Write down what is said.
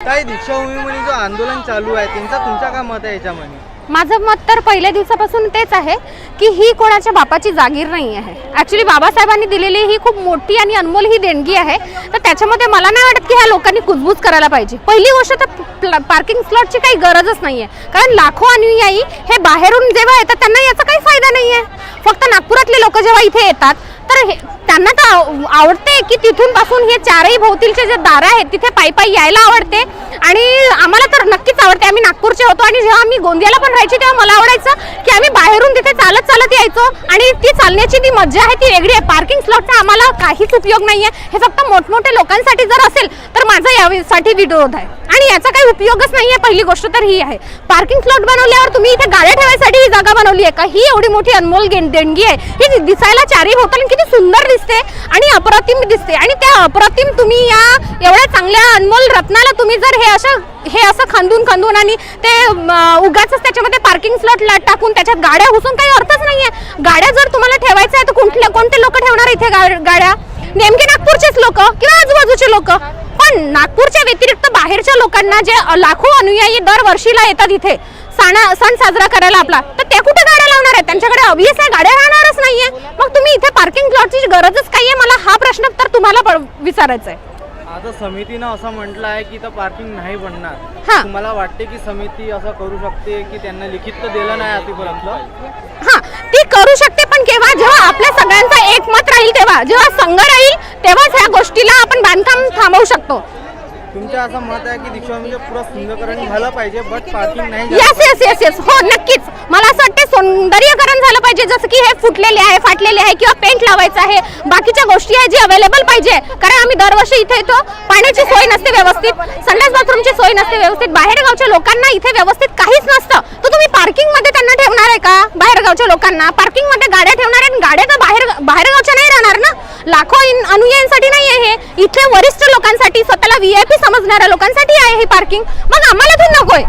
काही दीक्षाभूमीमध्ये जो आंदोलन चालू आहे त्यांचा तुमचा काय मत आहे याच्यामध्ये? माझं मत तर पहिल्या दिवसापासून तेच आहे की ही कोणाच्या बापाची जागीर नाही आहे. ॲक्च्युली बाबासाहेबांनी दिलेली ही खूप मोठी आणि अनमोल ही देणगी आहे. तर त्याच्यामध्ये मला नाही वाटत की ह्या लोकांनी कुजबूज करायला पाहिजे. पहिली गोष्ट तर पार्किंग स्लॉटची काही गरजच नाही आहे कारण लाखो अनुयायी हे बाहेरून जेव्हा येतात त्यांना याचा काही फायदा नाही आहे फक्त नागपुरातले लोक जेव्हा इथे येतात तर हे त्यांना तर आवडते की तिथून पासून हे चारही भोवतीलचे जे दारं आहेत तिथे पायी पायी यायला आवडते. आणि आम्हाला तर नक्कीच आवडते. आम्ही नागपूरचे होतो आणि जेव्हा आम्ही गोंदियाला पण राहायची तेव्हा मला आवडायचं की आम्ही बाहेरून तिथे चालत चालत यायचो. आणि ती चालण्याची ती मजा आहे ती वेगळी आहे. पार्किंग स्लॉटचा आम्हाला काहीच उपयोग नाही आहे हे फक्त मोठमोठ्या लोकांसाठी जर असेल तर माझा यासाठी विरोध आहे. याचा काही उपयोगच नाही आहे पहिली गोष्ट तर ही आहे. पार्किंग स्लॉट बनवल्यावर तुम्ही इथे गाड्या ठेवायसाठी ही जागा बनवली आहे का? ही एवढी मोठी अनमोल देणगी आहे. ही दिसायला चारही होतं किती सुंदर दिसते आणि अप्रतिम दिसते. आणि त्या अप्रतिम तुम्ही या एवढ्या चांगल्या अनमोल रत्नाला तुम्ही जर हे असं हे असं खांदून खांदून आणि ते उगाच त्याच्यामध्ये पार्किंग स्लॉट टाकून त्याच्यात गाड्या घुसून काही अर्थच नाहीये. गाड्या जर तुम्हाला ठेवायच्या आहे तर कुठल्या कोणते लोक ठेवणार इथे गाड्या? नेमके नागपूरचेच लोक किंवा आजूबाजूचे लोक? पण नागपूरच्या व्यतिरिक्त बाहेरच्या लोकांना जे लाखो अनुयायी दरवर्षीला येतात इथे सणा सण साजरा करायला आपला तर ते कुठे गाड्या लावणार आहेत? त्यांच्याकडे ऑब्विस आहे गाड्या राहणारच नाहीये. मग तुम्ही इथे पार्किंग प्लॉटची गरजच काही आहे मला हा प्रश्न तर तुम्हाला विचारायचा आहे आता समितीनं असं म्हटलं आहे की इथं पार्किंग नाही बनणार. हा. तुम्हाला वाटते की समिती असं करू शकते की त्यांना लिखित तर दिलं नाही आतापर्यंत हा ती करू शकते पण केव्हा? जेव्हा आपल्या सगळ्यांचा एकमत राहील तेव्हा. जेव्हा संघ राहील तेव्हाच ह्या गोष्टीला आपण बांधकाम थांबवू शकतो. तुमचं असं मत आहे की दीक्षाभूमीचं पुरं सुंदरकरण झालं पाहिजे बट पार्किंग नाही झालं येस येस येस येस हो नक्कीच. मला असं वाटते सौंदर्यकरण झालं पाहिजे जसं की हे फुटलेले आहे फाटलेले आहे किंवा पेंट लावायचं आहे. बाकीच्या गोष्टी आहे जी अवेलेबल पाहिजे. कारण आम्ही दरवर्षी इथे येतो पाण्याची सोय नसते व्यवस्थित संडास बाथरूमची सोय नसते व्यवस्थित बाहेरगावच्या लोकांना इथे व्यवस्थित काहीच नसतं. तर तुम्ही पार्किंगमध्ये त्यांना ठेवणार आहे का? बाहेरगावच्या लोकांना? पार्किंगमध्ये गाड्या ठेवणार आहे आणि गाड्या तर बाहेर बाहेरगावच्या नाही राहणार ना लाखो इन- अनुयायांसाठी नाही आहे. हे इथे वरिष्ठ लोकांसाठी स्वतःला व्ही आय पी समजणाऱ्या लोकांसाठी आहे ही पार्किंग मग आम्हाला ते नकोय.